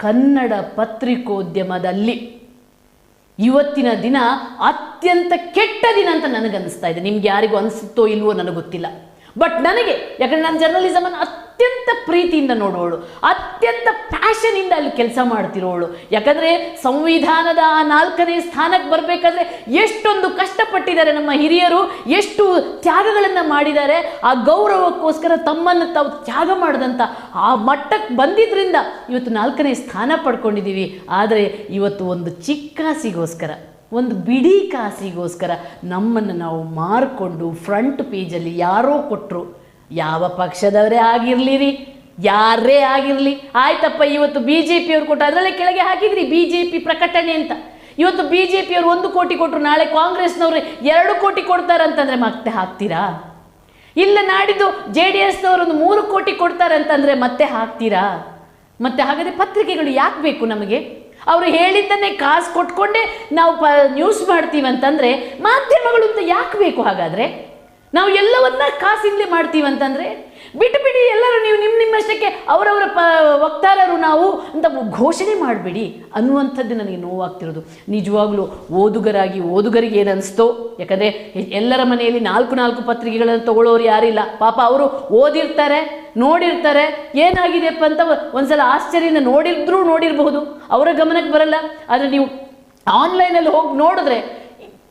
Speaker 1: ಕನ್ನಡ ಪತ್ರಿಕೋದ್ಯಮದಲ್ಲಿ. ಇವತ್ತಿನ ದಿನ ಅತ್ಯಂತ ಕೆಟ್ಟ ದಿನ ಅಂತ ನನಗನ್ನಿಸ್ತಾ ಇದೆ. ನಿಮ್ಗೆ ಯಾರಿಗೂ ಅನಿಸುತ್ತೋ ಇಲ್ವೋ ನನಗೆ ಗೊತ್ತಿಲ್ಲ. ಬಟ್ ನನಗೆ, ಯಾಕಂದ್ರೆ ನಾನು ಜರ್ನಲಿಸಮನ್ನು ಅತ್ಯಂತ ಪ್ರೀತಿಯಿಂದ ನೋಡೋಳು ಅತ್ಯಂತ ಪ್ಯಾಷನಿಂದ ಅಲ್ಲಿ ಕೆಲಸ ಮಾಡ್ತಿರೋಳು ಯಾಕಂದರೆ ಸಂವಿಧಾನದ ಆ ನಾಲ್ಕನೇ ಸ್ಥಾನಕ್ಕೆ ಬರಬೇಕಾದ್ರೆ ಎಷ್ಟೊಂದು ಕಷ್ಟಪಟ್ಟಿದ್ದಾರೆ ನಮ್ಮ ಹಿರಿಯರು, ಎಷ್ಟು ತ್ಯಾಗಗಳನ್ನು ಮಾಡಿದ್ದಾರೆ. ಆ ಗೌರವಕ್ಕೋಸ್ಕರ ತಮ್ಮನ್ನು ತಾವು ತ್ಯಾಗ ಮಾಡಿದಂಥ ಆ ಮಟ್ಟಕ್ಕೆ ಬಂದಿದ್ದರಿಂದ ಇವತ್ತು ನಾಲ್ಕನೇ ಸ್ಥಾನ ಪಡ್ಕೊಂಡಿದ್ದೀವಿ ಆದರೆ ಇವತ್ತು ಒಂದು ಚಿಕ್ಕ ಕಾಸಿಗೋಸ್ಕರ, ಒಂದು ಬಿಡಿ ಕಾಸಿಗೋಸ್ಕರ ನಮ್ಮನ್ನು ನಾವು ಮಾರ್ಕೊಂಡು ಫ್ರಂಟ್ ಪೇಜಲ್ಲಿ ಯಾರೋ ಕೊಟ್ಟರು ಯಾವ ಪಕ್ಷದವರೇ ಆಗಿರಲಿ ರೀ ಯಾರೇ ಆಗಿರಲಿ. ಆಯ್ತಪ್ಪ, ಇವತ್ತು ಬಿ ಜೆ ಪಿಯವ್ರು ಕೊಟ್ಟು ಅದರಲ್ಲೇ ಕೆಳಗೆ ಹಾಕಿದ್ರಿ ಬಿ ಜೆ ಪಿ ಪ್ರಕಟಣೆ ಅಂತ. ಇವತ್ತು ಬಿ ಜೆ ಪಿಯವರು ಒಂದು ಕೋಟಿ ಕೊಟ್ಟರು ನಾಳೆ ಕಾಂಗ್ರೆಸ್ನವ್ರು ಎರಡು ಕೋಟಿ ಕೊಡ್ತಾರಂತಂದ್ರೆ ಮತ್ತೆ ಹಾಕ್ತೀರಾ? ಇಲ್ಲ ನಾಡಿದ್ದು ಜೆ ಡಿ ಎಸ್ನವರು ಒಂದು ಮೂರು ಕೋಟಿ ಕೊಡ್ತಾರೆ ಅಂತಂದರೆ ಮತ್ತೆ ಹಾಕ್ತೀರಾ? ಮತ್ತೆ ಹಾಗಾದರೆ ಪತ್ರಿಕೆಗಳು ಯಾಕೆ ಬೇಕು ನಮಗೆ? ಅವರು ಹೇಳಿದ್ದನ್ನೇ ಕಾಸು ಕೊಟ್ಕೊಂಡೇ ನಾವು ಪ ನ್ಯೂಸ್ ಮಾಡ್ತೀವಿ ಅಂತಂದರೆ ಮಾಧ್ಯಮಗಳು ಅಂತ ಯಾಕೆ ಬೇಕು ಹಾಗಾದರೆ? ನಾವು ಎಲ್ಲವನ್ನ ಕಾಸಿಂದಲೇ ಮಾಡ್ತೀವಿ ಅಂತಂದರೆ, ಬಿಟ್ಟು ಬಿಡಿ ಎಲ್ಲರೂ ನೀವು ನಿಮ್ಮ ನಿಮ್ಮಷ್ಟಕ್ಕೆ ಅವರವರ ಪ, ವಕ್ತಾರರು ನಾವು ಅಂತ ಘೋಷಣೆ ಮಾಡಬೇಡಿ ಅನ್ನುವಂಥದ್ದು ನನಗೆ ನೋವಾಗ್ತಿರೋದು. ನಿಜವಾಗ್ಲೂ ಓದುಗರಾಗಿ, ಓದುಗರಿಗೆ ಏನು ಅನಿಸ್ತೋ ಯಾಕಂದರೆ ಎಲ್ಲರ ಮನೆಯಲ್ಲಿ ನಾಲ್ಕು ನಾಲ್ಕು ಪತ್ರಿಕೆಗಳನ್ನು ತಗೊಳ್ಳೋರು ಯಾರಿಲ್ಲ. ಪಾಪ ಅವರು ಓದಿರ್ತಾರೆ, ನೋಡಿರ್ತಾರೆ, ಏನಾಗಿದೆಯಪ್ಪ ಅಂತ ಒಂದ್ಸಲ ಆಶ್ಚರ್ಯನ ನೋಡಿದ್ರೂ ನೋಡಿರಬಹುದು. ಅವರ ಗಮನಕ್ಕೆ ಬರಲ್ಲ. ಆದರೆ ನೀವು ಆನ್ಲೈನಲ್ಲಿ ಹೋಗಿ ನೋಡಿದ್ರೆ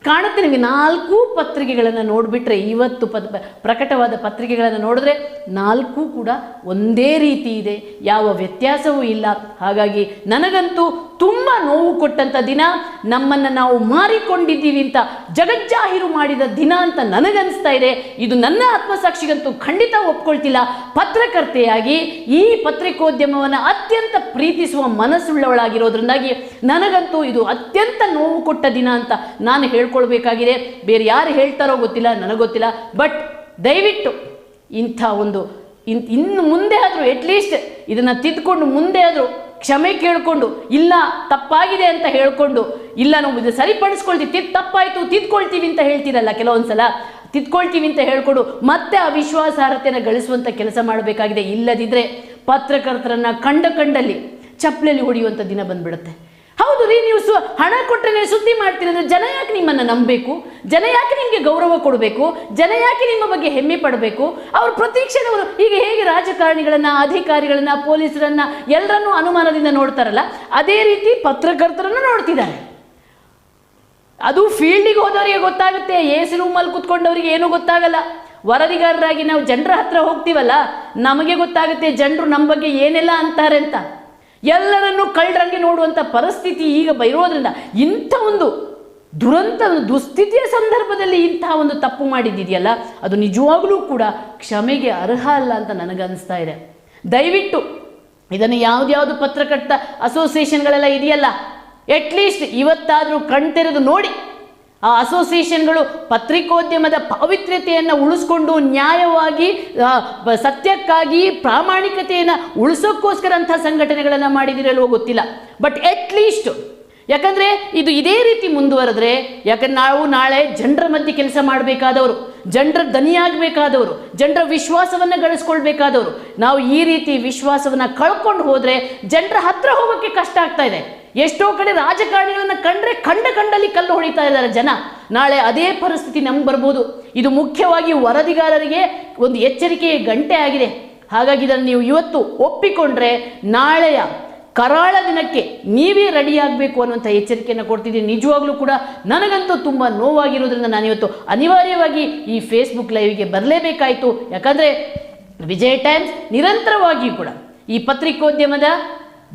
Speaker 1: ಕಾಣುತ್ತೆ ನಿಮಗೆ ನಾಲ್ಕು ಪತ್ರಿಕೆಗಳನ್ನು ನೋಡಿಬಿಟ್ರೆ, ಇವತ್ತು ಪದ ಪ್ರಕಟವಾದ ಪತ್ರಿಕೆಗಳನ್ನು ನೋಡಿದ್ರೆ ನಾಲ್ಕು ಕೂಡ ಒಂದೇ ರೀತಿ ಇದೆ. ಯಾವ ವ್ಯತ್ಯಾಸವೂ ಇಲ್ಲ. ಹಾಗಾಗಿ ನನಗಂತೂ ತುಂಬ ನೋವು ಕೊಟ್ಟಂಥ ದಿನ ನಮ್ಮನ್ನು ನಾವು ಮಾರಿಕೊಂಡಿದ್ದೀವಿ ಅಂತ ಜಗಜ್ಜಾಹೀರು ಮಾಡಿದ ದಿನ ಅಂತ ನನಗನ್ನಿಸ್ತಾ ಇದೆ. ಇದು ನನ್ನ ಆತ್ಮಸಾಕ್ಷಿಗಂತೂ ಖಂಡಿತ ಒಪ್ಕೊಳ್ತಿಲ್ಲ. ಪತ್ರಕರ್ತೆಯಾಗಿ ಈ ಪತ್ರಿಕೋದ್ಯಮವನ್ನು ಅತ್ಯಂತ ಪ್ರೀತಿಸುವ ಮನಸ್ಸುಳ್ಳವಳಾಗಿರೋದ್ರಿಂದಾಗಿ ನನಗಂತೂ ಇದು ಅತ್ಯಂತ ನೋವು ಕೊಟ್ಟ ದಿನ ಅಂತ ನಾನು ಹೇಳ್ಕೊಳ್ಬೇಕಾಗಿದೆ. ಬೇರೆ ಯಾರು ಹೇಳ್ತಾರೋ ಗೊತ್ತಿಲ್ಲ, ನನಗೆ ಗೊತ್ತಿಲ್ಲ. ಬಟ್ ದಯವಿಟ್ಟು ಇಂಥ ಒಂದು, ಇನ್, ಇನ್ನು ಮುಂದೆ ಆದರೂ ಅಟ್ಲೀಸ್ಟ್ ಇದನ್ನು ತಿದ್ದುಕೊಂಡು ಮುಂದೆ ಆದರೂ ಕ್ಷಮೆ ಕೇಳಿಕೊಂಡು, ಇಲ್ಲ, ತಪ್ಪಾಗಿದೆ ಅಂತ ಹೇಳ್ಕೊಂಡು, ಇಲ್ಲ, ನಾವು ಇದು ಸರಿಪಡಿಸ್ಕೊಳ್ತೀವಿ ತಿದ್ ತಪ್ಪಾಯಿತು, ತಿದ್ಕೊಳ್ತೀವಿ ಅಂತ ಹೇಳ್ತೀರಲ್ಲ ಕೆಲವೊಂದ್ಸಲ. ತಿದ್ಕೊಳ್ತೀವಿ ಅಂತ ಹೇಳ್ಕೊಂಡು ಮತ್ತೆ ಆ ವಿಶ್ವಾಸಾರ್ಹತೆಯನ್ನು ಗಳಿಸುವಂಥ ಕೆಲಸ ಮಾಡಬೇಕಾಗಿದೆ. ಇಲ್ಲದಿದ್ದರೆ ಪತ್ರಕರ್ತರನ್ನು ಕಂಡ ಕಂಡಲ್ಲಿ ಚಪ್ಪಲಲ್ಲಿ ಹೊಡೆಯುವಂಥ ದಿನ ಬಂದ್ಬಿಡುತ್ತೆ. ಹೌದು ರೀ, ನೀವು ಹಣ ಕೊಟ್ಟರೆ ಸುದ್ದಿ ಮಾಡ್ತೀರಿ ಅಂದರೆ ಜನ ಯಾಕೆ ನಿಮ್ಮನ್ನು ನಂಬಬೇಕು? ಜನ ಯಾಕೆ ನಿಮಗೆ ಗೌರವ ಕೊಡಬೇಕು? ಜನ ಯಾಕೆ ನಿಮ್ಮ ಬಗ್ಗೆ ಹೆಮ್ಮೆ ಪಡಬೇಕು? ಅವರು ಪ್ರತೀಕ್ಷಣವರು ಈಗ ಹೇಗೆ ರಾಜಕಾರಣಿಗಳನ್ನು, ಅಧಿಕಾರಿಗಳನ್ನು, ಪೊಲೀಸರನ್ನು ಎಲ್ಲರನ್ನೂ ಅನುಮಾನದಿಂದ ನೋಡ್ತಾರಲ್ಲ, ಅದೇ ರೀತಿ ಪತ್ರಕರ್ತರನ್ನು ನೋಡ್ತಿದ್ದಾರೆ. ಅದು ಫೀಲ್ಡಿಗೆ ಹೋದವರಿಗೆ ಗೊತ್ತಾಗುತ್ತೆ, ಎ ಸಿ ರೂಮಲ್ಲಿ ಕುತ್ಕೊಂಡವರಿಗೆ ಏನೂ ಗೊತ್ತಾಗಲ್ಲ. ವರದಿಗಾರರಾಗಿ ನಾವು ಜನರ ಹತ್ರ ಹೋಗ್ತೀವಲ್ಲ, ನಮಗೆ ಗೊತ್ತಾಗುತ್ತೆ ಜನರು ನಮ್ಮ ಬಗ್ಗೆ ಏನೆಲ್ಲ ಅಂತಾರೆ ಅಂತ. ಎಲ್ಲರನ್ನೂ ಕಳ್ಳರಂಗೆ ನೋಡುವಂಥ ಪರಿಸ್ಥಿತಿ ಈಗ ಬೈರೋದ್ರಿಂದ ಇಂಥ ಒಂದು ದುರಂತ ದುಸ್ಥಿತಿಯ ಸಂದರ್ಭದಲ್ಲಿ ಇಂತಹ ಒಂದು ತಪ್ಪು ಮಾಡಿದ್ದಿದೆಯಲ್ಲ ಅದು ನಿಜವಾಗ್ಲೂ ಕೂಡ ಕ್ಷಮೆಗೆ ಅರ್ಹ ಅಲ್ಲ ಅಂತ ನನಗನ್ನಿಸ್ತಾ ಇದೆ. ದಯವಿಟ್ಟು ಇದನ್ನು ಯಾವುದ್ಯಾವುದು ಪತ್ರಕರ್ತ ಅಸೋಸಿಯೇಷನ್ಗಳೆಲ್ಲ ಇದೆಯಲ್ಲ? ಅಟ್ಲೀಸ್ಟ್ ಇವತ್ತಾದರೂ ಕಣ್ತೆರೆದು ನೋಡಿ. ಆ ಅಸೋಸಿಯೇಷನ್ಗಳು ಪತ್ರಿಕೋದ್ಯಮದ ಪಾವಿತ್ರ್ಯತೆಯನ್ನು ಉಳಿಸ್ಕೊಂಡು ನ್ಯಾಯವಾಗಿ ಸತ್ಯಕ್ಕಾಗಿ ಪ್ರಾಮಾಣಿಕತೆಯನ್ನು ಉಳಿಸೋಕ್ಕೋಸ್ಕರ ಅಂಥ ಸಂಘಟನೆಗಳನ್ನು ಮಾಡಿದಿರಲ್ವೋ ಗೊತ್ತಿಲ್ಲ. ಬಟ್ ಅಟ್ಲೀಸ್ಟ್ ಯಾಕಂದರೆ ಇದು ಇದೇ ರೀತಿ ಮುಂದುವರೆದ್ರೆ ಯಾಕಂದ್ರೆ ನಾವು ನಾಳೆ ಜನರ ಮಧ್ಯೆ ಕೆಲಸ ಮಾಡಬೇಕಾದವರು, ಜನರ ದನಿಯಾಗಬೇಕಾದವರು ಜನರ ವಿಶ್ವಾಸವನ್ನು ಗಳಿಸ್ಕೊಳ್ಬೇಕಾದವರು, ನಾವು ಈ ರೀತಿ ವಿಶ್ವಾಸವನ್ನು ಕಳ್ಕೊಂಡು ಹೋದರೆ ಜನರ ಹತ್ರ ಹೋಗೋಕ್ಕೆ ಕಷ್ಟ ಆಗ್ತಾ ಇದೆ. ಎಷ್ಟೋ ಕಡೆ ರಾಜಕಾರಣಿಗಳನ್ನು ಕಂಡ್ರೆ ಕಂಡ ಕಂಡಲ್ಲಿ ಕಲ್ಲು ಹೊಡಿತಾ ಇದ್ದಾರೆ ಜನ. ನಾಳೆ ಅದೇ ಪರಿಸ್ಥಿತಿ ನಮ್ಗೆ ಬರ್ಬೋದು. ಇದು ಮುಖ್ಯವಾಗಿ ವರದಿಗಾರರಿಗೆ ಒಂದು ಎಚ್ಚರಿಕೆಯ ಗಂಟೆ ಆಗಿದೆ. ಹಾಗಾಗಿ ಇದನ್ನು ನೀವು ಇವತ್ತು ಒಪ್ಪಿಕೊಂಡ್ರೆ ನಾಳೆಯ ಕರಾಳ ದಿನಕ್ಕೆ ನೀವೇ ರೆಡಿಯಾಗಬೇಕು ಅನ್ನುವಂಥ ಎಚ್ಚರಿಕೆಯನ್ನು ಕೊಡ್ತಿದ್ದೀನಿ. ನಿಜವಾಗ್ಲೂ ಕೂಡ ನನಗಂತೂ ತುಂಬ ನೋವಾಗಿರೋದ್ರಿಂದ ನಾನಿವತ್ತು ಅನಿವಾರ್ಯವಾಗಿ ಈ ಫೇಸ್ಬುಕ್ ಲೈವ್ಗೆ ಬರಲೇಬೇಕಾಯಿತು. ಯಾಕಂದರೆ ವಿಜಯ್ ಟೈಮ್ಸ್ ನಿರಂತರವಾಗಿಯೂ ಕೂಡ ಈ ಪತ್ರಿಕೋದ್ಯಮದ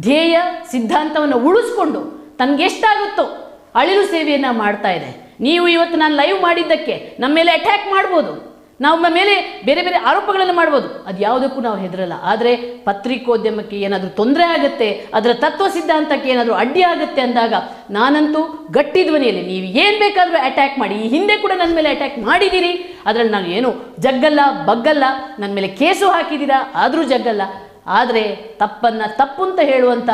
Speaker 1: ಧ್ಯೇಯ ಸಿದ್ಧಾಂತವನ್ನು ಉಳಿಸ್ಕೊಂಡು ತನಗೆಷ್ಟಾಗುತ್ತೋ ಅಳಿಲು ಸೇವೆಯನ್ನು ಮಾಡ್ತಾ ಇದೆ. ನೀವು ಇವತ್ತು ನಾನು ಲೈವ್ ಮಾಡಿದ್ದಕ್ಕೆ ನಮ್ಮ ಮೇಲೆ ಅಟ್ಯಾಕ್ ಮಾಡ್ಬೋದು. ನಮ್ಮ ಮೇಲೆ ಬೇರೆ ಬೇರೆ ಆರೋಪಗಳನ್ನು ಮಾಡ್ಬೋದು. ಅದು ಯಾವುದಕ್ಕೂ ನಾವು ಹೆದರಲ್ಲ. ಆದರೆ ಪತ್ರಿಕೋದ್ಯಮಕ್ಕೆ ಏನಾದರೂ ತೊಂದರೆ ಆಗುತ್ತೆ, ಅದರ ತತ್ವ ಸಿದ್ಧಾಂತಕ್ಕೆ ಏನಾದರೂ ಅಡ್ಡಿ ಆಗುತ್ತೆ ಅಂದಾಗ ನಾನಂತೂ ಗಟ್ಟಿ ಧ್ವನಿಯಲ್ಲಿ ನೀವು ಏನು ಬೇಕಾದರೂ ಅಟ್ಯಾಕ್ ಮಾಡಿ, ಈ ಹಿಂದೆ ಕೂಡ ನನ್ನ ಮೇಲೆ ಅಟ್ಯಾಕ್ ಮಾಡಿದ್ದೀರಿ ಅದರಲ್ಲಿ ನಾನು ಏನು ಜಗ್ಗಲ್ಲ, ಬಗ್ಗಲ್ಲ, ನನ್ನ ಮೇಲೆ ಕೇಸು ಹಾಕಿದ್ದೀರಾ ಆದರೂ ಜಗ್ಗಲ್ಲ. ಆದರೆ ತಪ್ಪನ್ನು ತಪ್ಪು ಅಂತ ಹೇಳುವಂಥ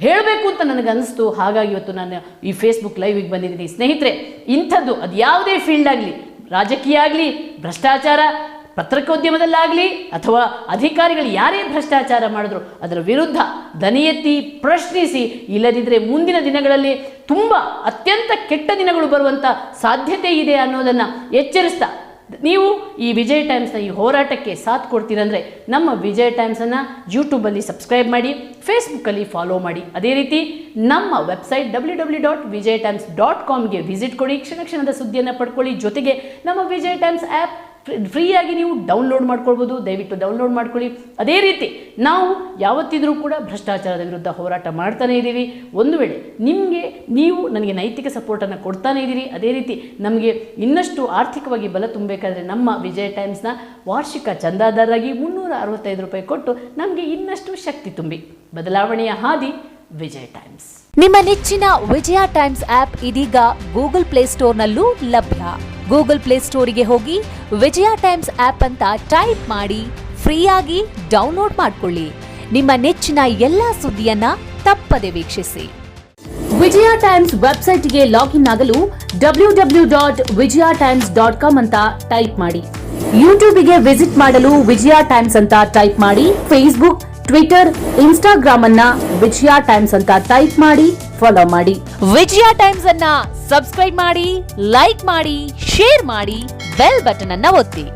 Speaker 1: ಹೇಳಬೇಕು ಅಂತ ನನಗೆ ಅನಿಸ್ತು. ಹಾಗಾಗಿ ಇವತ್ತು ನಾನು ಈ ಫೇಸ್ಬುಕ್ ಲೈವಿಗೆ ಬಂದಿದ್ದೀನಿ. ಸ್ನೇಹಿತರೆ, ಇಂಥದ್ದು ಅದು ಯಾವುದೇ ಫೀಲ್ಡ್ ಆಗಲಿ, ರಾಜಕೀಯ ಆಗಲಿ, ಭ್ರಷ್ಟಾಚಾರ, ಪತ್ರಿಕೋದ್ಯಮದಲ್ಲಾಗಲಿ ಅಥವಾ ಅಧಿಕಾರಿಗಳು ಯಾರೇ ಭ್ರಷ್ಟಾಚಾರ ಮಾಡಿದ್ರು, ಅದರ ವಿರುದ್ಧ ದನಿ ಎತ್ತಿ ಪ್ರಶ್ನಿಸಿ ಇಲ್ಲದಿದ್ದರೆ ಮುಂದಿನ ದಿನಗಳಲ್ಲಿ ತುಂಬ ಅತ್ಯಂತ ಕೆಟ್ಟ ದಿನಗಳು ಬರುವಂಥ ಸಾಧ್ಯತೆ ಇದೆ ಅನ್ನೋದನ್ನು ಎಚ್ಚರಿಸ್ತಾ ನೀವು ಈ ವಿಜಯ್ ಟೈಮ್ಸ್ನ ಈ ಹೋರಾಟಕ್ಕೆ ಸಾಥ್ ಕೊಡ್ತೀರಂದರೆ ನಮ್ಮ ವಿಜಯ್ ಟೈಮ್ಸನ್ನು ಯೂಟ್ಯೂಬಲ್ಲಿ ಸಬ್ಸ್ಕ್ರೈಬ್ ಮಾಡಿ ಫೇಸ್ಬುಕ್ಕಲ್ಲಿ ಫಾಲೋ ಮಾಡಿ. ಅದೇ ರೀತಿ ನಮ್ಮ website W W dot Vijay Times dot ಕಾಮ್ಗೆ visit ಕೊಡಿ. ಕ್ಷಣ ಕ್ಷಣದ ಸುದ್ದಿಯನ್ನು ಪಡ್ಕೊಳ್ಳಿ. ಜೊತೆಗೆ ನಮ್ಮ ವಿಜಯ್ ಟೈಮ್ಸ್ ಆ್ಯಪ್ ಫ್ರೀಯಾಗಿ ನೀವು ಡೌನ್ಲೋಡ್ ಮಾಡ್ಕೊಳ್ಬೋದು, ದಯವಿಟ್ಟು ಡೌನ್ಲೋಡ್ ಮಾಡ್ಕೊಳ್ಳಿ. ಅದೇ ರೀತಿ ನಾವು ಯಾವತ್ತಿದ್ರೂ ಕೂಡ ಭ್ರಷ್ಟಾಚಾರದ ವಿರುದ್ಧ ಹೋರಾಟ ಮಾಡ್ತಾನೇ ಇದ್ದೀವಿ. ಒಂದು ವೇಳೆ ನಿಮಗೆ, ನೀವು ನನಗೆ ನೈತಿಕ ಸಪೋರ್ಟನ್ನು ಕೊಡ್ತಾನೇ ಇದ್ದೀರಿ, ಅದೇ ರೀತಿ ನಮಗೆ ಇನ್ನಷ್ಟು ಆರ್ಥಿಕವಾಗಿ ಬಲ ತುಂಬಬೇಕಾದ್ರೆ ನಮ್ಮ ವಿಜಯ ಟೈಮ್ಸ್ನ ವಾರ್ಷಿಕ ಚಂದಾದಾರರಾಗಿ ಮುನ್ನೂರ ಅರವತ್ತೈದು ರೂಪಾಯಿ ಕೊಟ್ಟು ನಮಗೆ ಇನ್ನಷ್ಟು ಶಕ್ತಿ ತುಂಬಿ. ಬದಲಾವಣೆಯ ಹಾದಿ ವಿಜಯ ಟೈಮ್ಸ್
Speaker 2: ನಿಮ್ಮ ನೆಚ್ಚಿನ ವಿಜಯ ಟೈಮ್ಸ್ ಆಪ್ ಇದೀಗ ಗೂಗಲ್ ಪ್ಲೇಸ್ಟೋರ್ನಲ್ಲೂ ಲಭ್ಯ. ಗೂಗಲ್ ಪ್ಲೇ ಸ್ಟೋರಿಗೆ ಹೋಗಿ ವಿಜಯ ಟೈಮ್ಸ್ ಆಪ್ ಅಂತ ಟೈಪ್ ಮಾಡಿ ಫ್ರೀಯಾಗಿ ಡೌನ್ಲೋಡ್ ಮಾಡಿಕೊಳ್ಳಿ. ನಿಮ್ಮ ನೆಚ್ಚಿನ ಎಲ್ಲಾ ಸುದ್ದಿಯನ್ನ ತಪ್ಪದೆ ವೀಕ್ಷಿಸಿ.
Speaker 1: ವಿಜಯ ಟೈಮ್ಸ್ ವೆಬ್ಸೈಟ್ಗೆ ಲಾಗಿನ್ ಆಗಲು W W dot Vijaya Times dot com ಅಂತ ಟೈಪ್ ಮಾಡಿ. ಯೂಟ್ಯೂಬ್ಗೆ ವಿಸಿಟ್ ಮಾಡಲು ವಿಜಯ ಟೈಮ್ಸ್ ಅಂತ ಟೈಪ್ ಮಾಡಿ. ಫೇಸ್ಬುಕ್ ಟ್ವಿಟರ್ ಇನ್ಸ್ಟಾಗ್ರಾಮ್ ಅನ್ನ ವಿಜಯ ಟೈಮ್ಸ್ ಅಂತ ಟೈಪ್ ಮಾಡಿ. ಫಾಲೋ ಮಾಡಿ.
Speaker 2: ವಿಜಯ ಟೈಮ್ಸ್ ಅನ್ನ ಸಬ್ಸ್ಕ್ರೈಬ್ ಮಾಡಿ ಲೈಕ್ ಮಾಡಿ ಶೇರ್ ಮಾಡಿ ಬೆಲ್ ಬಟನ್ ಅನ್ನ ಒತ್ತಿ.